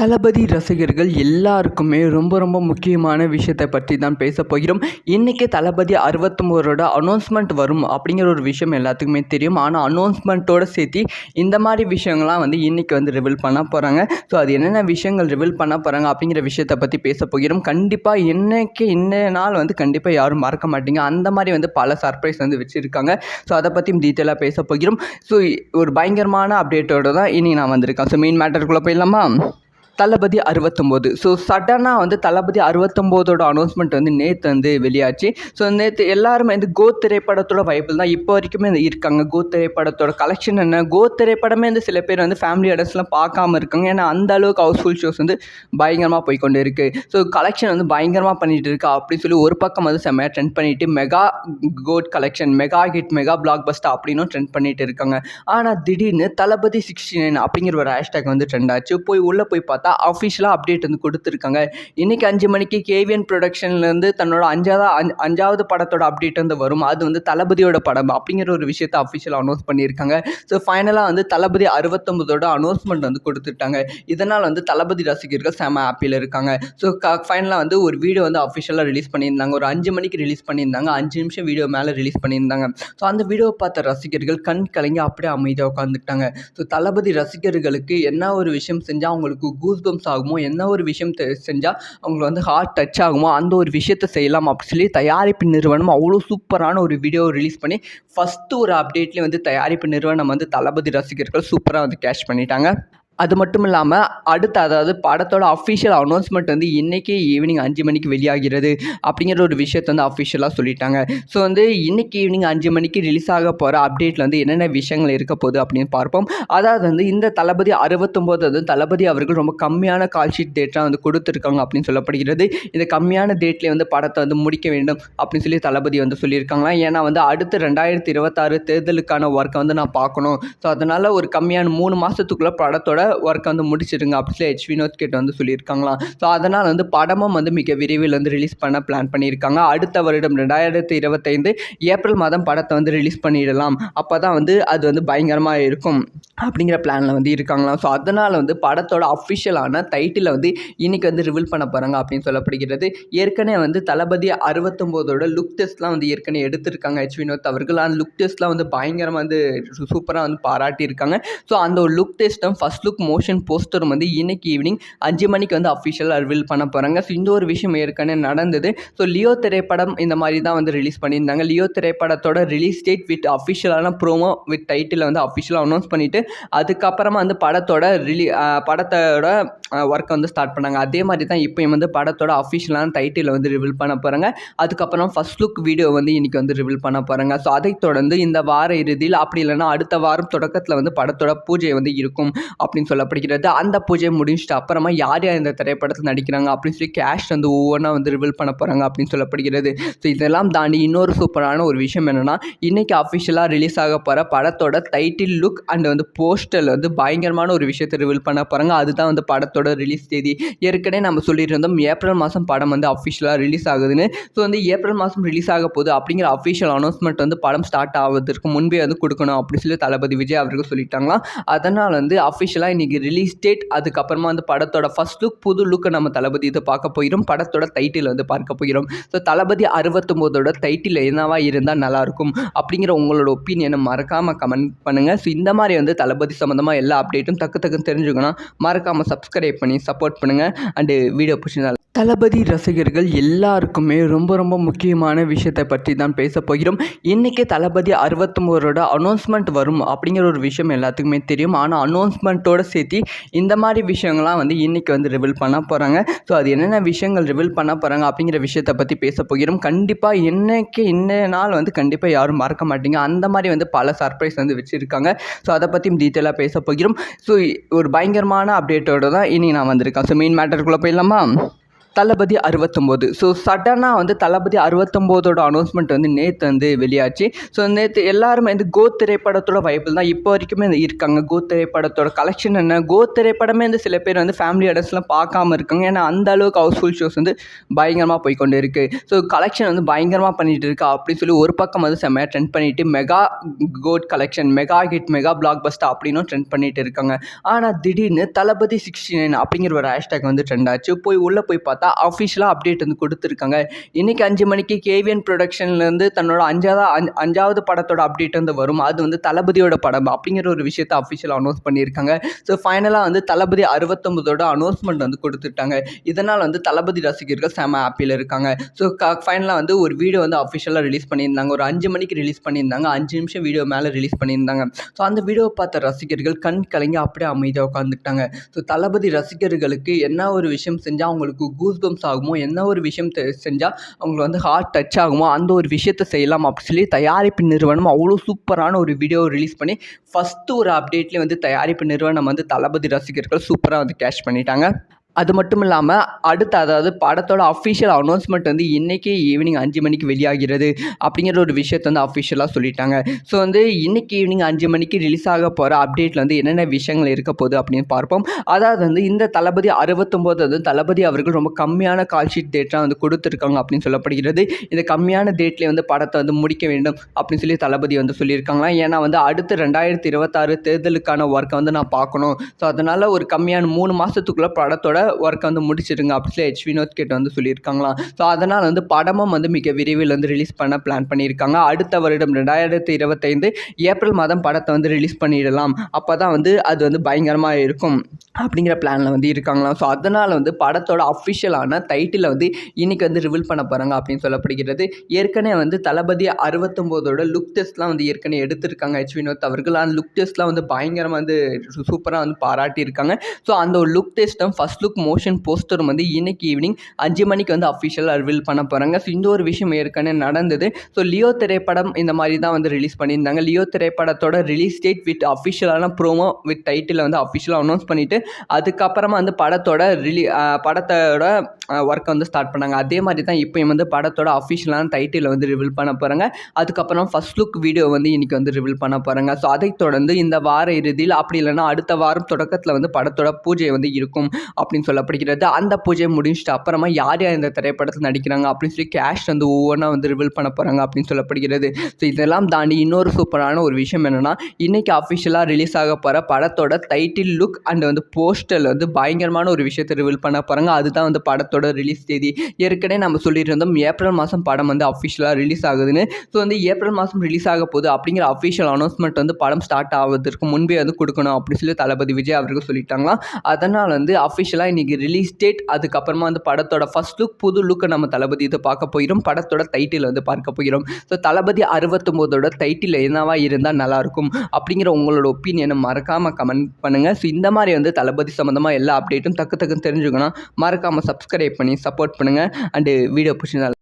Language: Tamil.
தளபதி ரசிகர்கள் எல்லாருக்குமே ரொம்ப ரொம்ப முக்கியமான விஷயத்தை பற்றி தான் பேச போகிறோம். இன்றைக்கி தளபதி அறுபத்தொம்போதோட அனௌன்ஸ்மெண்ட் வரும் அப்படிங்கிற ஒரு விஷயம் எல்லாத்துக்குமே தெரியும். ஆனால் அனௌன்ஸ்மெண்ட்டோட சேர்த்து இந்த மாதிரி விஷயங்கள்லாம் வந்து இன்றைக்கி வந்து ரிவீல் பண்ண போகிறாங்க ஸோ அது என்னென்ன விஷயங்கள் ரிவீல் பண்ண போகிறாங்க அப்படிங்கிற விஷயத்தை பற்றி பேச போகிறோம். கண்டிப்பாக இன்றைக்கி இன்ன நாள் வந்து கண்டிப்பாக யாரும் மறக்க மாட்டீங்க. அந்த மாதிரி வந்து பல சர்ப்ரைஸ் வந்து வச்சுருக்காங்க. ஸோ அதை பற்றியும் டீட்டெயிலாக பேச போகிறோம். ஸோ ஒரு பயங்கரமான அப்டேட்டோட தான் இனி நான் வந்திருக்கேன். ஸோ மெயின் மேட்டருக்குள்ளே போயிடலாமா? தளபதி அறுபத்தொம்போது. ஸோ சடனாக வந்து தளபதி அறுபத்தொம்போதோட அனௌன்ஸ்மெண்ட் வந்து நேற்று வந்து வெளியாச்சு. ஸோ நேற்று எல்லாருமே வந்து கோ திரைப்படத்தோட வைப்பில் தான் இப்போ வரைக்குமே வந்து இருக்காங்க. கோ திரைப்படத்தோட கலெக்ஷன் என்ன? கோ திரைப்படமே வந்து சில பேர் வந்து ஃபேமிலி அடர்ஸ்லாம் பார்க்காம இருக்காங்க. ஏன்னா அந்த அளவுக்கு ஹவுஸ்ஃபுல் ஷோஸ் வந்து பயங்கரமாக போய்க்கொண்டு இருக்குது ஸோ கலெக்ஷன் வந்து பயங்கரமாக பண்ணிகிட்டு இருக்கா. அப்படின்னு சொல்லி ஒரு பக்கம் வந்து செம்மையாக ட்ரெண்ட் பண்ணிட்டு mega GOAT collection mega hit mega blockbuster அப்படின்னும் ட்ரெண்ட் பண்ணிட்டு இருக்காங்க. ஆனால் திடீர்னு தளபதி சிக்ஸ்டி நைன் அப்படிங்கிற ஒரு ஹேஷ்டேக் வந்து ட்ரெண்ட் ஆச்சு. போய் உள்ளே போய் பார்த்தா அஃபிஷியலாக அப்டேட் வந்து கொடுத்துருக்காங்க. இன்றைக்கி அஞ்சு மணிக்கு கேவிஎன் ப்ரொடக்ஷன்லேருந்து தன்னோட அஞ்சாவது அஞ்சு அஞ்சாவது படத்தோட அப்டேட் வந்து வரும். அது வந்து தளபதியோட படம் அப்படிங்கிற ஒரு விஷயத்தை அஃபிஷியலாக அனௌன்ஸ் பண்ணியிருக்காங்க. ஸோ ஃபைனலாக வந்து தளபதி அறுபத்தொம்போதோட அனௌன்ஸ்மெண்ட் வந்து கொடுத்துட்டாங்க. இதனால் வந்து தளபதி ரசிகர்கள் செம ஹாப்பியில் இருக்காங்க. ஸோ க ஃபைனலாக வந்து ஒரு வீடியோ வந்து அஃபிஷியலாக ரிலீஸ் பண்ணியிருந்தாங்க. ஒரு அஞ்சு மணிக்கு ரிலீஸ் பண்ணியிருந்தாங்க. அஞ்சு நிமிஷம் வீடியோ மேலே ரிலீஸ் பண்ணியிருந்தாங்க. ஸோ அந்த வீடியோவை பார்த்த ரசிகர்கள் கண் கலங்கி அப்படியே அமைதியாக உட்காந்துட்டாங்க ஸோ தளபதி ரசிகர்களுக்கு என்ன ஒரு விஷயம் செஞ்சால் அவங்களுக்கு கூஸ் பம்ஸ் ஆகுமோ என்ன ஒரு விஷயம் செஞ்சால் அவங்களுக்கு வந்து ஹார்ட் டச் ஆகுமோ அந்த ஒரு விஷயத்தை செய்யலாம் அப்படி சொல்லி தயாரிப்பு நிறுவனம் அவ்வளோ சூப்பரான ஒரு வீடியோ ரிலீஸ் பண்ணி ஃபஸ்ட்டு ஒரு அப்டேட்லேயே வந்து தயாரிப்பு நிறுவனம் வந்து தளபதி ரசிகர்கள் சூப்பராக வந்து கேஷ் பண்ணிட்டாங்க. அது மட்டும் இல்லாமல் அடுத்து அதாவது படத்தோட அஃபிஷியல் அனௌன்ஸ்மெண்ட் வந்து இன்றைக்கி ஈவினிங் அஞ்சு மணிக்கு வெளியாகிறது அப்படிங்கிற ஒரு விஷயத்தை வந்து அஃபிஷியலாக சொல்லிட்டாங்க. ஸோ வந்து இன்றைக்கி ஈவினிங் அஞ்சு மணிக்கு ரிலீஸ் ஆக போகிற அப்டேட்டில் வந்து என்னென்ன விஷயங்கள் இருக்க போகுது அப்படின்னு பார்ப்போம். அதாவது வந்து இந்த தளபதி அறுபத்தொம்போது வந்து தளபதி அவர்கள் ரொம்ப கம்மியான கால் ஷீட் டேட்டாக வந்து கொடுத்துருக்காங்க அப்படின்னு சொல்லப்படுகிறது. இந்த கம்மியான டேட்லேயே வந்து படத்தை வந்து முடிக்க வேண்டும் அப்படின்னு சொல்லி தளபதி வந்து சொல்லியிருக்காங்களா ஏன்னா வந்து அடுத்து ரெண்டாயிரத்தி இருபத்தாறு தேர்தலுக்கான ஒர்க்கை வந்து நான் பார்க்கணும். ஸோ அதனால் ஒரு கம்மியான மூணு மாதத்துக்குள்ளே படத்தோட ஒர்க்கை வந்து முடிச்சிடுங்க அப்படி சொல்லி ஹெச் வினோத் கிட்ட வந்து சொல்லியிருக்காங்களாம். ஸோ அதனால் வந்து படமும் வந்து மிக விரைவில் வந்து ரிலீஸ் பண்ண பிளான் பண்ணியிருக்காங்க. அடுத்த வருடம் ரெண்டாயிரத்தி இருபத்தைந்து ஏப்ரல் மாதம் படத்தை வந்து ரிலீஸ் பண்ணிடலாம். அப்போ தான் வந்து அது வந்து பயங்கரமாக இருக்கும் அப்படிங்கிற பிளானில் வந்து இருக்காங்களாம். ஸோ அதனால் வந்து படத்தோட அஃபிஷியலான டைட்டிலை வந்து இன்றைக்கி வந்து ரிவீல் பண்ண போகிறாங்க அப்படின்னு சொல்லப்படுகிறது. ஏற்கனவே வந்து தளபதி அறுபத்தொம்போதோட லுக் டெஸ்ட்லாம் வந்து ஏற்கனவே எடுத்திருக்காங்க ஹெச் வினோத் அவர்கள். அந்த லுக் டெஸ்ட்லாம் வந்து பயங்கரமாக வந்து சூப்பராக வந்து பாராட்டியிருக்காங்க. ஸோ அந்த ஒரு லுக் டெஸ்ட்டும் ஃபஸ்ட் லுக் மோஷன் போஸ்டரும் வந்து இன்னைக்கு ஈவினிங் அஞ்சு மணிக்கு வந்து அஃபிஷியலாக ரிவீல் பண்ண போகிறாங்க ஸோ இந்த ஒரு விஷயம் ஏற்கனவே நடந்தது. ஸோ லியோ திரைப்படம் இந்த மாதிரி தான் வந்து ரிலீஸ் பண்ணியிருந்தாங்க. லியோ திரைப்படத்தோட ரிலீஸ் டேட் வித் அஃபிஷியலான ப்ரோமோ வித் டைட்டில் வந்து அஃபிஷியலாக அனௌன்ஸ் பண்ணிவிட்டு அதுக்கப்புறமா வந்து படத்தோட ரிலீ படத்தோட ஒர்க்கை வந்து ஸ்டார்ட் பண்ணாங்க. அதே மாதிரி தான் இப்போயும் வந்து படத்தோட அஃபிஷியலான டைட்டிலை வந்து ரிவீல் பண்ண போகிறாங்க அதுக்கப்புறம் ஃபஸ்ட் லுக் வீடியோ வந்து இன்றைக்கி வந்து ரிவீல் பண்ண போகிறாங்க ஸோ அதை தொடர்ந்து இந்த வார இறுதியில் அப்படி இல்லைன்னா அடுத்த வாரம் தொடக்கத்தில் வந்து படத்தோட பூஜை வந்து இருக்கும் அப்படின்னு சொல்லப்படுகிறது. அந்த பூஜை முடிஞ்சிட்டு அப்புறமா யார் யார் இந்த திரைப்படத்தில் நடிக்கிறாங்க அப்படின்னு சொல்லி கேஷ் வந்து ஒவ்வொன்றா வந்து ரிவீல் பண்ண போகிறாங்க அப்படின்னு சொல்லப்படுகிறது. ஸோ இதெல்லாம் தாண்டி இன்னொரு சூப்பரான ஒரு விஷயம் என்னென்னா இன்றைக்கி அஃபிஷியலாக ரிலீஸ் ஆக போகிற படத்தோட டைட்டில் லுக் அண்ட் வந்து போஸ்டரில் வந்து பயங்கரமான ஒரு விஷயத்தை ரிவீல் பண்ண போகிறாங்க அதுதான் வந்து படத்தோட ரிலீஸ் தேதி ஏற்கனவே நம்ம சொல்லிட்டு இருந்தோம் ஏப்ரல் மாதம் படம் வந்து அஃபிஷியலாக ரிலீஸ் ஆகுதுன்னு. ஸோ வந்து ஏப்ரல் மாதம் ரிலீஸ் ஆக போகுது அப்படிங்கிற அஃபிஷியல் அனௌன்ஸ்மெண்ட் வந்து படம் ஸ்டார்ட் ஆகுறதுக்கு முன்பே வந்து கொடுக்கணும் அப்படின்னு சொல்லி தளபதி விஜய் அவர்கள் சொல்லிட்டாங்களாம். அதனால் வந்து அஃபிஷியலாக இன்றைக்கி ரிலீஸ் டேட் அதுக்கப்புறமா வந்து படத்தோட ஃபஸ்ட் லுக் புது லுக்கை நம்ம தளபதி இதை பார்க்க போயிடும் படத்தோட டைட்டில் வந்து பார்க்க போகிறோம் ஸோ தளபதி அறுபத்தொம்போதோட டைட்டில் என்னவா இருந்தால் நல்லாயிருக்கும் அப்படிங்கிற உங்களோட ஒப்பீனியனை மறக்காமல் கமெண்ட் பண்ணுங்கள் ஸோ இந்த மாதிரி வந்து தளபதி சம்மந்தமாக எல்லா அப்டேட்டும் டக்கு டக்குன்னு தெரிஞ்சுக்கணும். மறக்காமல் சப்ஸ்கிரைப் பண்ணி சப்போர்ட் பண்ணுங்கள் அண்டு வீடியோ பிடிச்சிருந்தாலும் தளபதி ரசிகர்கள் எல்லாருக்குமே ரொம்ப ரொம்ப முக்கியமான விஷயத்தை பற்றி தான் பேச போகிறோம். இன்றைக்கி தளபதி அறுபத்தொம்போதோட அனௌன்ஸ்மெண்ட் வரும் அப்படிங்கிற ஒரு விஷயம் எல்லாத்துக்குமே தெரியும். ஆனால் அனௌன்ஸ்மெண்ட்டோட சேர்த்து இந்த மாதிரி விஷயங்கள்லாம் வந்து இன்றைக்கி வந்து ரிவீல் பண்ண போகிறாங்க ஸோ அது என்னென்ன விஷயங்கள் ரிவீல் பண்ண போகிறாங்க அப்படிங்கிற விஷயத்தை பற்றி பேச போகிறோம். கண்டிப்பாக இன்றைக்கி இன்ன நாள் வந்து கண்டிப்பாக யாரும் மறக்க மாட்டீங்க. அந்த மாதிரி வந்து பல சர்ப்ரைஸ் வந்து வச்சுருக்காங்க. ஸோ அதை பற்றியும் டீட்டெயிலாக பேச போகிறோம். ஸோ ஒரு பயங்கரமான அப்டேட்டோட தான் இனி நான் வந்திருக்கேன். ஸோ மெயின் மேட்டருக்குள்ளே போயிடலாமா? தளபதி அறுபத்தொம்போது. ஸோ சடனாக வந்து தளபதி அறுபத்தொம்போதோட அனௌன்ஸ்மெண்ட் வந்து நேற்று வந்து வெளியாச்சு. ஸோ நேற்று எல்லாருமே வந்து கோ திரைப்படத்தோட வைப்பில் தான் இப்போ வரைக்குமே வந்து இருக்காங்க. கோ திரைப்படத்தோட கலெக்ஷன் என்ன? கோ திரைப்படமே வந்து சில பேர் வந்து ஃபேமிலி அடர்ஸ்லாம் பார்க்காம இருக்காங்க. ஏன்னா அந்த அளவுக்கு ஹவுஸ்ஃபுல் ஷோஸ் வந்து பயங்கரமாக போய்கொண்டு இருக்குது ஸோ கலெக்ஷன் வந்து பயங்கரமாக பண்ணிகிட்டு இருக்கா. அப்படின்னு சொல்லி ஒரு பக்கம் வந்து செம்மையாக ட்ரெண்ட் பண்ணிட்டு mega GOAT collection mega hit mega blockbuster அப்படின்னும் ட்ரெண்ட் பண்ணிட்டு இருக்காங்க. ஆனால் திடீர்னு தளபதி சிக்ஸ்டி நைன் அப்படிங்கிற ஒரு ஹேஷ்டேக் வந்து ட்ரெண்ட் ஆச்சு. போய் உள்ளே போய் பார்த்தா அஃபிஷியலாக அப்டேட் வந்து கொடுத்துருக்காங்க. இன்றைக்கி அஞ்சு மணிக்கு கேவிஎன் ப்ரொடக்ஷன்லேருந்து தன்னோட அஞ்சாவது அஞ்சு அஞ்சாவது படத்தோட அப்டேட் வந்து வரும். அது வந்து தளபதியோட படம் அப்படிங்கிற ஒரு விஷயத்தை அஃபிஷியலாக அனௌன்ஸ் பண்ணியிருக்காங்க. ஸோ ஃபைனலாக வந்து தளபதி அறுபத்தொம்பதோட அனௌன்ஸ்மெண்ட் வந்து கொடுத்துட்டாங்க. இதனால் வந்து தளபதி ரசிகர்கள் செம ஹாப்பியில் இருக்காங்க. ஸோ க ஃபைனலாக வந்து ஒரு வீடியோ வந்து அஃபிஷியலாக ரிலீஸ் பண்ணியிருந்தாங்க. ஒரு அஞ்சு மணிக்கு ரிலீஸ் பண்ணியிருந்தாங்க. அஞ்சு நிமிஷம் வீடியோ மேலே ரிலீஸ் பண்ணியிருந்தாங்க. ஸோ அந்த வீடியோவை பார்த்த ரசிகர்கள் கண் கலங்கி அப்படியே அமைதியாக உட்காந்துட்டாங்க ஸோ தளபதி ரசிகர்களுக்கு என்ன ஒரு விஷயம் செஞ்சால் அவங்களுக்கு கூஸ் பம்ஸ் ஆகுமோ என்ன ஒரு விஷயம் செஞ்சால் அவங்களுக்கு வந்து ஹார்ட் டச் ஆகுமோ அந்த ஒரு விஷயத்தை செய்யலாம் அப்படி சொல்லி தயாரிப்பு நிறுவனம் அவ்வளோ சூப்பரான ஒரு வீடியோ ரிலீஸ் பண்ணி ஃபஸ்ட்டு ஒரு அப்டேட்லேயே வந்து தயாரிப்பு நிறுவனம் வந்து தளபதி ரசிகர்கள் சூப்பராக வந்து கேஷ் பண்ணிட்டாங்க. அது மட்டும் இல்லாமல் அடுத்து அதாவது படத்தோட அஃபிஷியல் அனௌன்ஸ்மெண்ட் வந்து இன்றைக்கி ஈவினிங் அஞ்சு மணிக்கு வெளியாகிறது அப்படிங்கிற ஒரு விஷயத்தை வந்து அஃபிஷியலாக சொல்லிட்டாங்க. ஸோ வந்து இன்றைக்கி ஈவினிங் அஞ்சு மணிக்கு ரிலீஸ் ஆக போகிற அப்டேட்டில் வந்து என்னென்ன விஷயங்கள் இருக்க போகுது அப்படின்னு பார்ப்போம். அதாவது வந்து இந்த தளபதி அறுபத்தொம்போது வந்து தளபதி அவர்கள் ரொம்ப கம்மியான கால் ஷீட் டேட்லாம் வந்து கொடுத்துருக்காங்க அப்படின்னு சொல்லப்படுகிறது. இந்த கம்மியான டேட்லேயே வந்து படத்தை வந்து முடிக்க வேண்டும் அப்படின்னு சொல்லி தளபதி வந்து சொல்லியிருக்காங்களாம் ஏன்னா வந்து அடுத்து ரெண்டாயிரத்தி இருபத்தாறு தேர்தலுக்கான ஒர்க்கை வந்து நான் பார்க்கணும். ஸோ அதனால் ஒரு கம்மியான மூணு மாதத்துக்குள்ளே படத்தோட ஒர்க்கை வந்து முடிச்சிடுங்க அப்படின்னு சொல்லி ஹெச் வினோத் கேட்டு வந்து சொல்லியிருக்காங்களாம். ஸோ அதனால் வந்து படமும் வந்து மிக விரைவில் வந்து ரிலீஸ் பண்ண பிளான் பண்ணியிருக்காங்க. அடுத்த வருடம் ரெண்டாயிரத்தி இருபத்தைந்து ஏப்ரல் மாதம் படத்தை வந்து ரிலீஸ் பண்ணிடலாம். அப்போ தான் வந்து அது வந்து பயங்கரமாக இருக்கும் அப்படிங்கிற பிளானில் வந்து இருக்காங்களாம். ஸோ அதனால் வந்து படத்தோட அஃபிஷியலான டைட்டிலை வந்து இன்றைக்கி வந்து ரிவீல் பண்ண போகிறாங்க அப்படின்னு சொல்லப்படுகிறது. ஏற்கனவே வந்து தளபதி அறுபத்தொம்போதோட லுக் டெஸ்ட்லாம் வந்து ஏற்கனவே எடுத்திருக்காங்க ஹெச் வினோத் அவர்கள். அந்த லுக் டெஸ்ட்லாம் வந்து பயங்கரமாக வந்து சூப்பராக வந்து பாராட்டியிருக்காங்க. ஸோ அந்த ஒரு லுக் டெஸ்ட்டும் ஃபஸ்ட் லுக் மோஷன் போஸ்டர் வந்து இன்னைக்கு ஈவினிங் அஞ்சு மணிக்கு வந்து அஃபிஷியலாக ரிவீல் பண்ண போகிறாங்க ஸோ இந்த ஒரு விஷயம் ஏற்கனவே நடந்தது. ஸோ லியோ திரைப்படம் இந்த மாதிரி தான் வந்து ரிலீஸ் பண்ணியிருந்தாங்க. லியோ திரைப்படத்தோட ரிலீஸ் டேட் வித் அஃபிஷியலான ப்ரோமோ வித் டைட்டில் வந்து அஃபிஷியலாக அனௌன்ஸ் பண்ணிவிட்டு அதுக்கப்புறமா வந்து படத்தோட ரிலீ படத்தோட ஒர்க்கை வந்து ஸ்டார்ட் பண்ணாங்க. அதே மாதிரி தான் இப்போயும் வந்து படத்தோட அஃபிஷியலான டைட்டில் வந்து ரிவீல் பண்ண போகிறாங்க அதுக்கப்புறம் ஃபர்ஸ்ட் லுக் வீடியோ வந்து இன்றைக்கி வந்து ரிவீல் பண்ண போகிறாங்க ஸோ அதைத் தொடர்ந்து இந்த வார இறுதியில் அப்படி இல்லைன்னா அடுத்த வாரம் தொடக்கத்தில் வந்து படத்தோட பூஜை வந்து இருக்கும். அப்படின்னு சொல்லப்படுகிறது அந்த பூஜை முடிஞ்சிட்டு அப்புறமா யார் யார் இந்த திரைப்படத்தில் நடிக்கிறாங்க அப்படின்னு சொல்லி கேஷ் வந்து ஒவ்வொன்றா வந்து ரிவீல் பண்ண போகிறாங்க அப்படின்னு சொல்லப்படுகிறது ஸோ இதெல்லாம் தாண்டி இன்னொரு சூப்பரான ஒரு விஷயம் என்னென்னா இன்றைக்கி அஃபிஷியலாக ரிலீஸ் ஆக போகிற படத்தோட டைட்டில் லுக் அண்ட் வந்து போஸ்டரில் வந்து பயங்கரமான ஒரு விஷயத்தை ரிவீல் பண்ண போகிறாங்க அதுதான் வந்து படத்தோட ரிலீஸ் தேதி. ஏற்கனவே நம்ம சொல்லியிருந்தோம் ஏப்ரல் மாதம் படம் வந்து அஃபிஷியலாக ரிலீஸ் ஆகுதுன்னு. ஸோ வந்து ஏப்ரல் மாதம் ரிலீஸ் ஆக போகுது அப்படிங்கிற அஃபிஷியல் அனௌன்ஸ்மெண்ட் வந்து படம் ஸ்டார்ட் ஆவதற்கு முன்பே வந்து கொடுக்கணும் அப்படின்னு சொல்லி தளபதி விஜய் அவர்கள் சொல்லிட்டாங்களாம் அதனால் வந்து அஃபிஷியலாக இன்றைக்கி ரிலீஸ் டேட் அதுக்கப்புறமா வந்து படத்தோட ஃபர்ஸ்ட் லுக் புது லுக்கை நம்ம தளபதி இதை பார்க்க போயிடும் படத்தோட டைட்டில் வந்து பார்க்க போகிறோம் ஸோ தளபதி அறுபத்தொம்போதோட டைட்டில் என்னவா இருந்தால் நல்லாயிருக்கும் அப்படிங்கிற உங்களோட ஒப்பீனியனை மறக்காமல் கமெண்ட் பண்ணுங்கள் ஸோ இந்த மாதிரி வந்து தளபதி சம்மந்தமாக எல்லா அப்டேட்டும் டக்கு டக்குன்னு தெரிஞ்சுக்கணும். மறக்காமல் சப்ஸ்கிரைப் பண்ணி சப்போர்ட் பண்ணுங்கள் அண்டு வீடியோ பிடிச்சிருந்தா